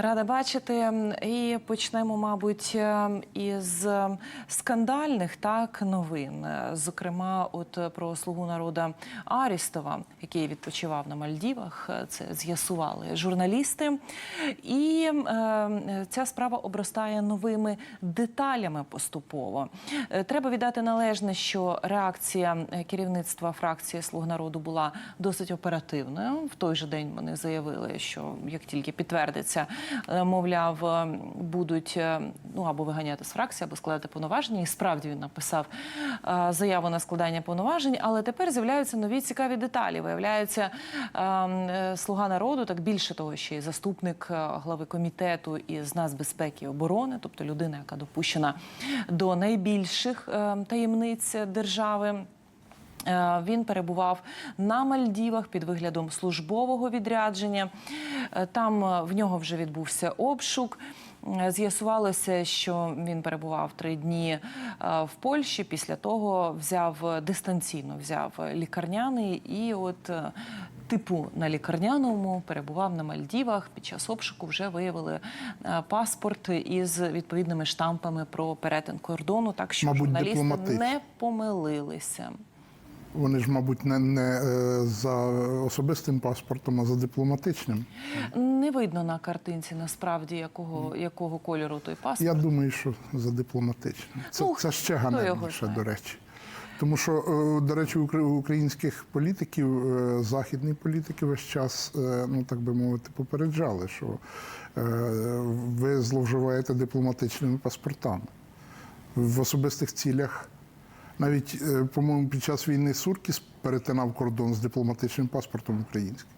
Рада бачити. І почнемо, мабуть, е, із скандальних так новин. Е, Зокрема, от е, про слугу народа Арістова, який відпочивав на Мальдівах. Е, Це з'ясували журналісти. І е, ця справа обростає новими деталями поступово. Е, Треба віддати належне, що реакція е, керівництва фракції Слуг народу була досить оперативною. В той же день вони заявили, що як тільки підтвердиться, е, мовляв, е, будуть е, ну або виганяти з фракції, або складати повноваження. І справді він написав е, заяву на складання повноважень. Але тепер з'являються нові цікаві деталі. Виявляється, е, е, слуга народу, так більше того, ще й заступник е, глави комітету із нацбезпеки і оборони, тобто людина, яка допущена до найбільших е, таємниць держави. Е, Він перебував на Мальдівах під виглядом службового відрядження. Е, Там е, в нього вже відбувся обшук. З'ясувалося, що він перебував три дні в Польщі. Після того взяв дистанційно взяв лікарняний і от. Типу на лікарняному перебував на Мальдівах. Під час обшуку вже виявили паспорт із відповідними штампами про перетин кордону. Так що Мабуть, журналісти дипломатично. не помилилися. Вони ж, мабуть, не, не е, за особистим паспортом, а за дипломатичним. Не видно на картинці насправді якого, якого кольору той паспорт. Я думаю, що за дипломатичним. Це, Ну, це ще ганебніше, до речі. Тому що, е, до речі, українських політиків, е, західні політики весь час, ну так би мовити, попереджали, що ви зловживаєте дипломатичними паспортами в особистих цілях. Навіть, е, по-моєму, під час війни Суркіс перетинав кордон з дипломатичним паспортом українським.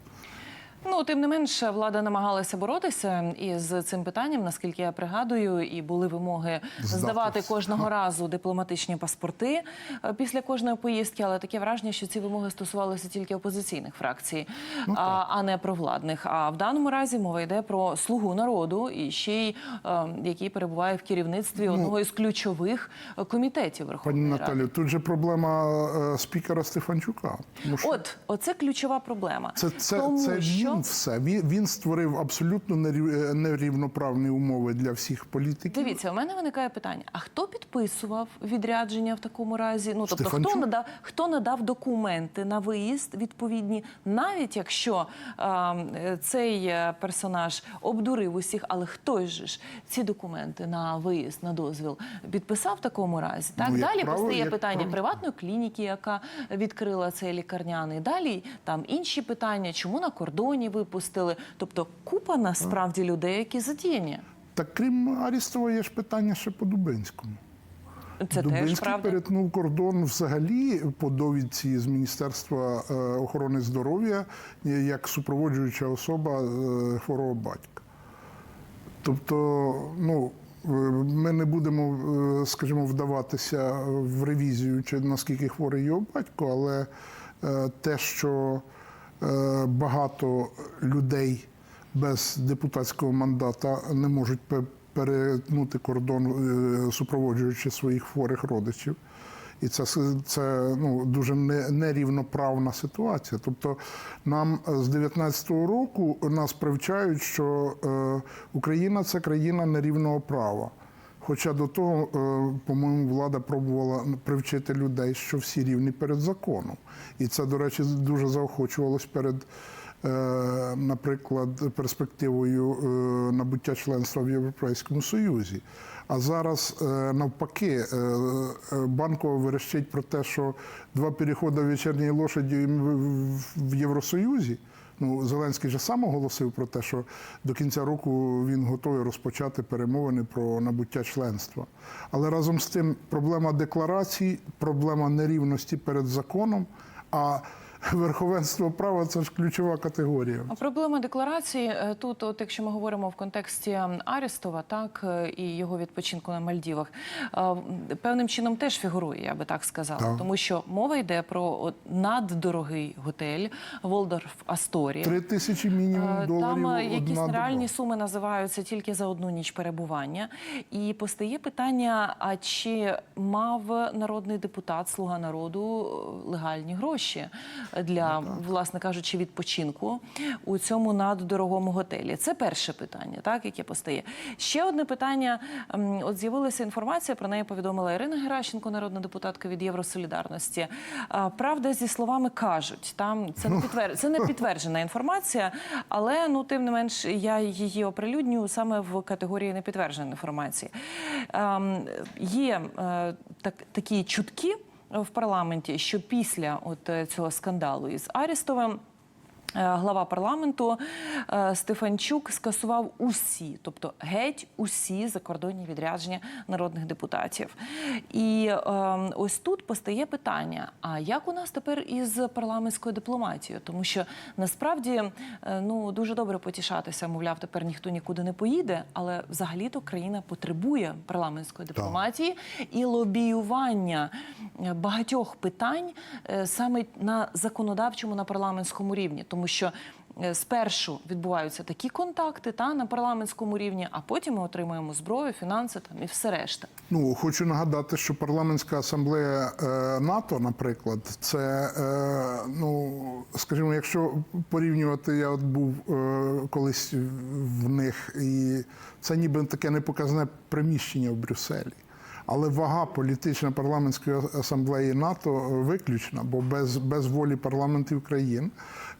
Ну тим не менше, влада намагалася боротися із цим питанням, наскільки я пригадую, і були вимоги здавати кожного разу дипломатичні паспорти е, після кожної поїздки. Але таке враження, що ці вимоги стосувалися тільки опозиційних фракцій, Ну, а, а не провладних. А в даному разі мова йде про слугу народу і ще й е, який перебуває в керівництві одного із ключових е, комітетів Пані Верховної Ради. Наталю, тут же проблема е, спікера Стефанчука. Тому що От, оце ключова проблема. Це, це, Тому це. Він все. Він, він створив абсолютно нерів- нерівноправні умови для всіх політиків. Дивіться, у мене виникає питання: а хто підписував відрядження в такому разі? Ну тобто, хто надав хто надав документи на виїзд відповідні, навіть якщо е, цей е, персонаж обдурив усіх, але же ж ці документи на виїзд на дозвіл підписав в такому разі? Так Ну, далі постає питання право. приватної клініки, яка відкрила цей лікарняний. Далі там інші питання, чому на кордоні випустили. Тобто купа насправді людей, які задіяні. Так крім Арістова, є ж питання ще по Дубинському. Це теж Дубинський правда. перетнув кордон взагалі по довідці з Міністерства е, охорони здоров'я е, як супроводжуюча особа е, хворого батька. Тобто, ну. Ми не будемо, скажімо, вдаватися в ревізію, чи наскільки хворий його батько, але те, що багато людей без депутатського мандата не можуть перетнути кордон, е, супроводжуючи своїх хворих родичів. І це, це ну, дуже нерівноправна ситуація. Тобто нам е, з 19-го року нас привчають, що е, Україна це країна нерівного права. Хоча до того, е, по-моєму, влада пробувала привчити людей, що всі рівні перед законом. І це, до речі, дуже заохочувалось перед, е, наприклад, перспективою е, набуття членства в Європейському Союзі. А зараз навпаки, банкова верещить про те, що два переходи вечірньої лошаді в Євросоюзі. Ну, Зеленський же сам оголосив про те, що до кінця року він готовий розпочати перемовини про набуття членства. Але разом з тим проблема декларацій, проблема нерівності перед законом, а верховенство права це ж ключова категорія. А Проблема декларації е, тут, от якщо ми говоримо в контексті Арістова, так е, і його відпочинку на Мальдівах, е, певним чином теж фігурує, я би так сказала, Так. тому що мова йде про наддорогий готель Волдорф Асторія. Три тисячі мінімум доларів. Там якісь доба. суми називаються тільки за одну ніч перебування. І постає питання: а чи мав народний депутат, слуга народу, легальні гроші для, власне кажучи, відпочинку у цьому наддорогому готелі? Це перше питання, так яке постає. Ще одне питання. ем, От з'явилася інформація про неї повідомила Ірина Геращенко, народна депутатка від Євросолідарності. Правда, зі словами кажуть, там це не підтвер... це не підтверджена інформація, але ну тим не менш я її оприлюднюю саме в категорії непідтвердженої інформації. Ем, Є е, так, такі чутки в парламенті, що після от е, цього скандалу із Арістовим. е, Глава парламенту Стефанчук скасував усі, тобто геть усі закордонні відрядження народних депутатів. І е, ось тут постає питання: а як у нас тепер із парламентською дипломатією? Тому що насправді е, ну дуже добре потішатися, мовляв, тепер ніхто нікуди не поїде, але взагалі-то країна потребує парламентської дипломатії і лобіювання е, багатьох питань е, саме на законодавчому на парламентському рівні, тому що. Е, Спершу відбуваються такі контакти та на парламентському рівні, а потім ми отримуємо зброю, фінанси там і все решта. Ну хочу нагадати, що парламентська асамблея е, НАТО, наприклад, це е, ну скажімо, якщо порівнювати, я от був е, колись в них, і це ніби таке непоказне приміщення в Брюсселі. Але вага політична парламентської асамблеї НАТО виключна, бо без, без волі парламентів країн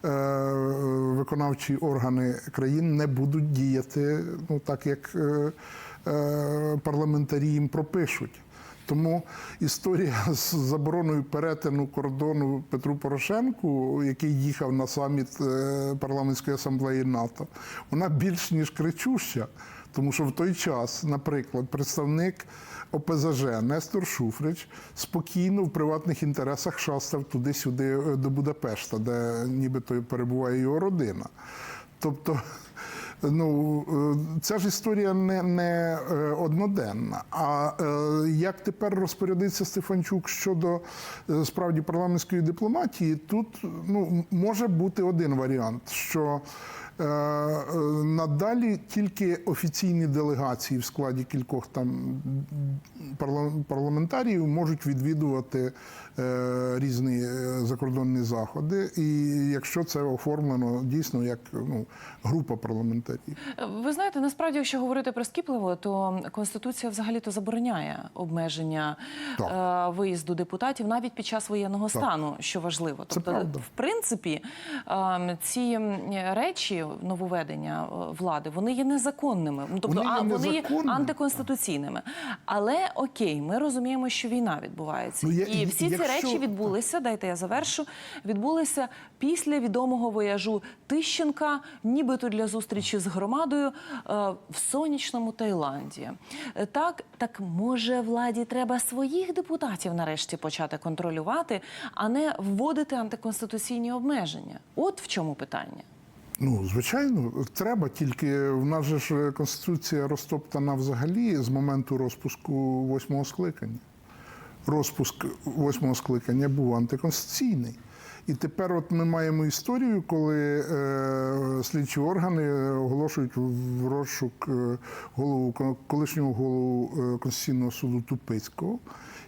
виконавчі органи країн не будуть діяти ну так, як е, е, парламентарі їм пропишуть. Тому історія з забороною перетину кордону Петру Порошенку, який їхав на саміт е, парламентської асамблеї НАТО, вона більш ніж кричуща. Тому що в той час, наприклад, представник ОПЗЖ Нестор Шуфрич спокійно в приватних інтересах шастав туди-сюди е, до Будапешта, де нібито перебуває його родина. Тобто, ну е, ця ж історія не, не е, одноденна. А як тепер розпорядиться Стефанчук щодо справді парламентської дипломатії, тут ну може бути один варіант, що надалі тільки офіційні делегації в складі кількох там парла- парламентаріїв можуть відвідувати е, різні е, закордонні заходи, і якщо це оформлено дійсно як ну, група парламентарів. Ви знаєте, насправді, якщо говорити прискіпливо, то конституція взагалі то забороняє обмеження Так. е, виїзду депутатів навіть під час воєнного стану, що важливо. Це Тобто, правда. в принципі, е, ці речі нововведення е, влади вони є незаконними. Ну тобто, Вони є а вони є антиконституційними. Але окей, ми розуміємо, що війна відбувається, Ну, я- і всі ці якщо- речі відбулися. Дайте я завершу. Відбулися після відомого вояжу Тищенка, нібито для зустрічі з громадою е, в сонячному Таїланді. Е, Так, так може владі треба своїх депутатів нарешті почати контролювати, а не вводити антиконституційні обмеження. От в чому питання. Ну, звичайно, треба, тільки в нас же ж конституція розтоптана взагалі з моменту розпуску восьмого скликання. Розпуск восьмого скликання був антиконституційний. І тепер от ми маємо історію, коли е, слідчі органи оголошують в розшук е, голову колишнього голову е, Конституційного суду Тупицького,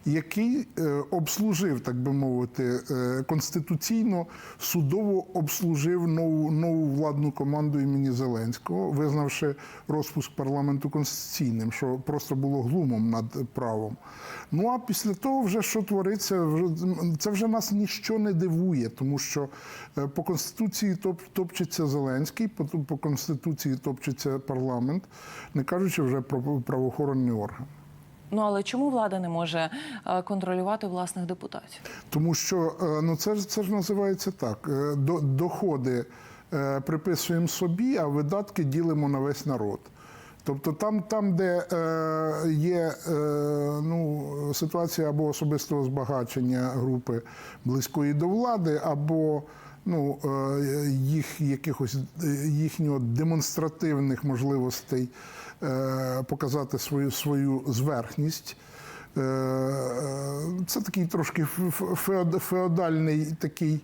який е, обслужив, так би мовити, е, конституційно судово обслужив нову нову владну команду імені Зеленського, визнавши розпуск парламенту конституційним, що просто було глумом над правом. Ну а після того, вже що твориться, це вже нас ніщо не дивує, тому що е, по конституції топ, топчеться Зеленський, по, по конституції топчеться парламент, не кажучи вже про правоохоронні органи. Ну але чому влада не може е, контролювати власних депутатів? Тому що е, ну це ж це ж називається так: е, до- доходи приписуємо собі, а видатки ділимо на весь народ. Тобто там, там де е, є е, ну, ситуація або особистого збагачення групи близької до влади, або ну, е, їх якихось е, їхнього демонстративних можливостей е, показати свою свою зверхність. Це такий трошки феодальний такий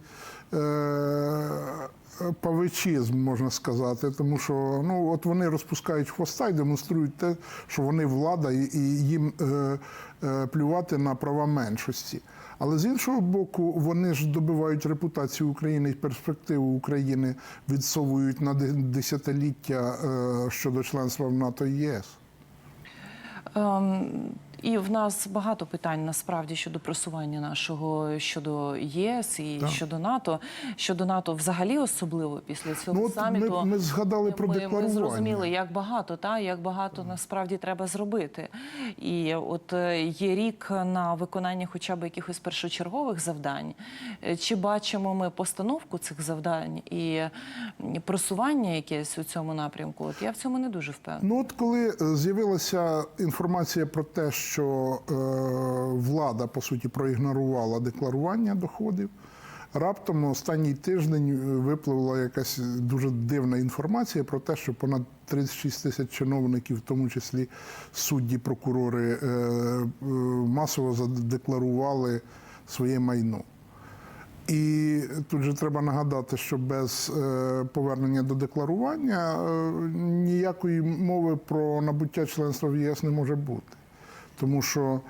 павичизм, можна сказати, тому що ну, от вони розпускають хвоста і демонструють те, що вони влада, і їм плювати на права меншості. Але з іншого боку, вони ж добивають репутацію України і перспективу України відсовують на десятиліття е, щодо членства в НАТО і ЄС. Ем, і в нас багато питань насправді щодо просування нашого щодо ЄС і Так. щодо НАТО. Щодо НАТО, взагалі особливо після цього Ну, саміту. ми, ми згадали про ми, ми зрозуміли, як багато, та як багато насправді треба зробити. І от е, є рік на виконання хоча б якихось першочергових завдань. Е, Чи бачимо ми постановку цих завдань і просування якесь у цьому напрямку? От я в цьому не дуже впевнена. Ну от коли е, з'явилася інформація про те, що е, влада по суті проігнорувала декларування доходів, раптом останній тиждень е, випливла якась дуже дивна інформація про те, що понад 36 тисяч чиновників, в тому числі судді, прокурори, е, е, масово задекларували своє майно. І тут же треба нагадати, що без е, повернення до декларування е, ніякої мови про набуття членства в ЄС не може бути. Тому що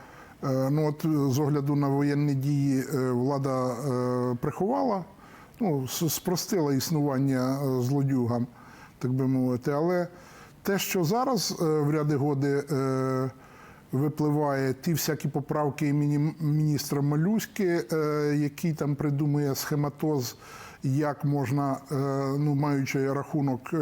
е, ну от, з огляду на воєнні дії е, влада е, приховала, ну, спростила існування е, злодюгам, так би мовити. Але те, що зараз е, в ряди годи е, випливає ті всякі поправки імені міністра Малюськи, е, який там придумує схематоз, як можна, е, ну маючи рахунок е,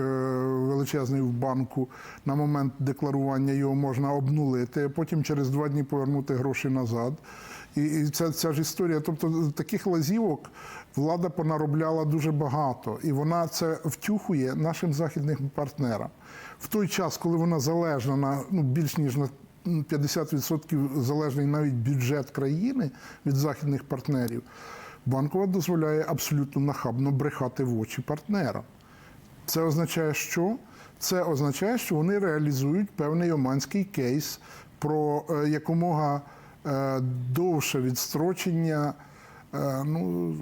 величезний в банку, на момент декларування його можна обнулити, а потім через два дні повернути гроші назад. І, і ця, ця ж історія, тобто таких лазівок влада понаробляла дуже багато, і вона це втюхує нашим західним партнерам. В той час, коли вона залежна на ну, більш ніж на 50% залежний навіть бюджет країни від західних партнерів, банкова дозволяє абсолютно нахабно брехати в очі партнерам. Це означає, що? Це означає, що вони реалізують певний оманський кейс про е, якомога е, довше відстрочення е, ну,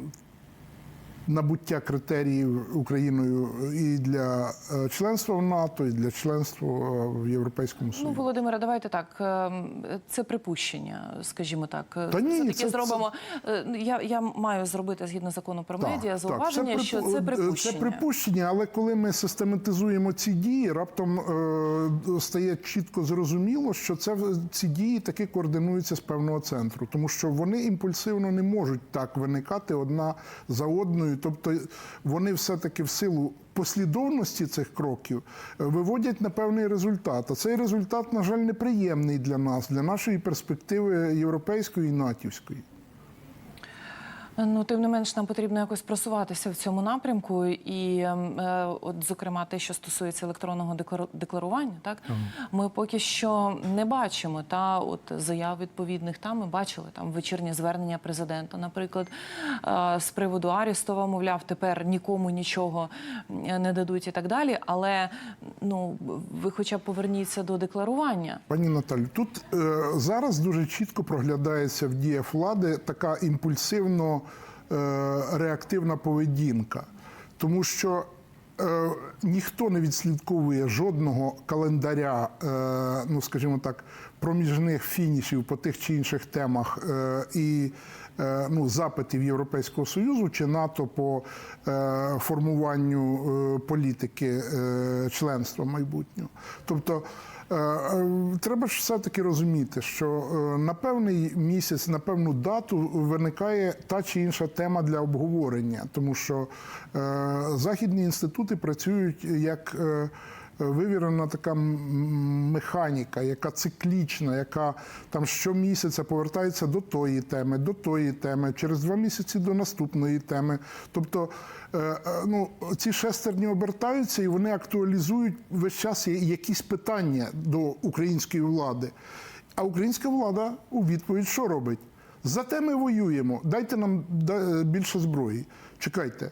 набуття критеріїв Україною і для е, членства в НАТО, і для членства в Європейському Ну, Союзі. Володимире, давайте так. ем, Це припущення, скажімо так. Та ні, це- зробимо. е, Я, я маю зробити згідно закону про медіа зауваження, це що це е, припущення. Це припущення, але коли ми систематизуємо ці дії, раптом е, стає чітко зрозуміло, що це ці дії таки координуються з певного центру, тому що вони імпульсивно не можуть так виникати одна за одною. Тобто вони все-таки в силу послідовності цих кроків е, виводять на певний результат. А цей результат, на жаль, неприємний для нас, для нашої перспективи європейської і натівської. Ну, тим не менш, нам потрібно якось просуватися в цьому напрямку, і ем, е, от, зокрема, те, що стосується електронного деклару- декларування, так ми поки що не бачимо та от заяв відповідних. Та ми бачили там вечірнє звернення президента, наприклад, е, з приводу Арістова, мовляв, тепер нікому нічого не дадуть і так далі. Але ну ви, хоча б поверніться до декларування. Пані Наталю, тут е, зараз дуже чітко проглядається в діях влади така імпульсивно реактивна поведінка, тому що е, ніхто не відслідковує жодного календаря, е, ну скажімо так, проміжних фінішів по тих чи інших темах е, і е, ну, запитів Європейського союзу чи НАТО по е, формуванню е, політики е, членства майбутнього. Тобто Е, е, Треба ж все-таки розуміти, що е, на певний місяць, на певну дату виникає та чи інша тема для обговорення, тому що е, західні інститути працюють як е, вивірена така механіка, яка циклічна, яка там щомісяця повертається до тої теми, до тої теми, через два місяці до наступної теми. Тобто е, е, ну, ці шестерні обертаються і вони актуалізують весь час якісь питання до української влади. А українська влада у відповідь що робить? Зате ми воюємо, дайте нам більше зброї. Чекайте.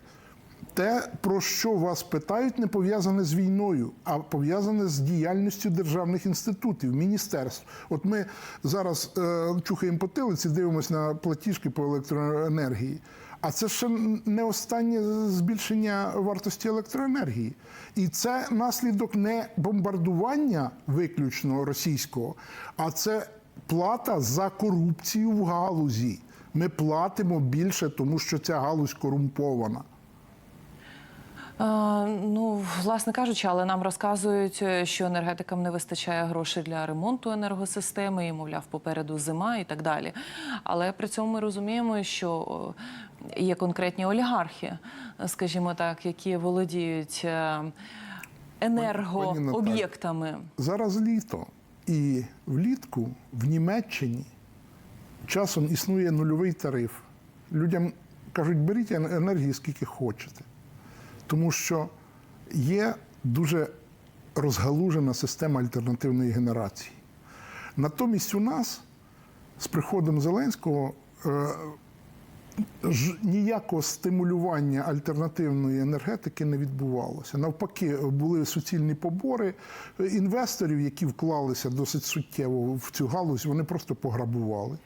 Те, про що вас питають, не пов'язане з війною, а пов'язане з діяльністю державних інститутів, міністерств. От ми зараз е, чухаємо потилиці, дивимося на платіжки по електроенергії. А це ще не останнє збільшення вартості електроенергії. І це наслідок не бомбардування виключно російського, а це плата за корупцію в галузі. Ми платимо більше, тому що ця галузь корумпована. Е, Ну, власне кажучи, але нам розказують, е, що енергетикам не вистачає грошей для ремонту енергосистеми, і, мовляв, попереду зима і так далі. Але при цьому ми розуміємо, що є конкретні олігархи, е, скажімо так, які володіють е, енергооб'єктами. Зараз літо, і влітку в Німеччині часом існує нульовий тариф. Людям кажуть, беріть енергії скільки хочете. Тому що є дуже розгалужена система альтернативної генерації. Натомість у нас з приходом Зеленського е, ніякого стимулювання альтернативної енергетики не відбувалося. Навпаки, були суцільні побори інвесторів, які вклалися досить суттєво в цю галузь, вони просто пограбували.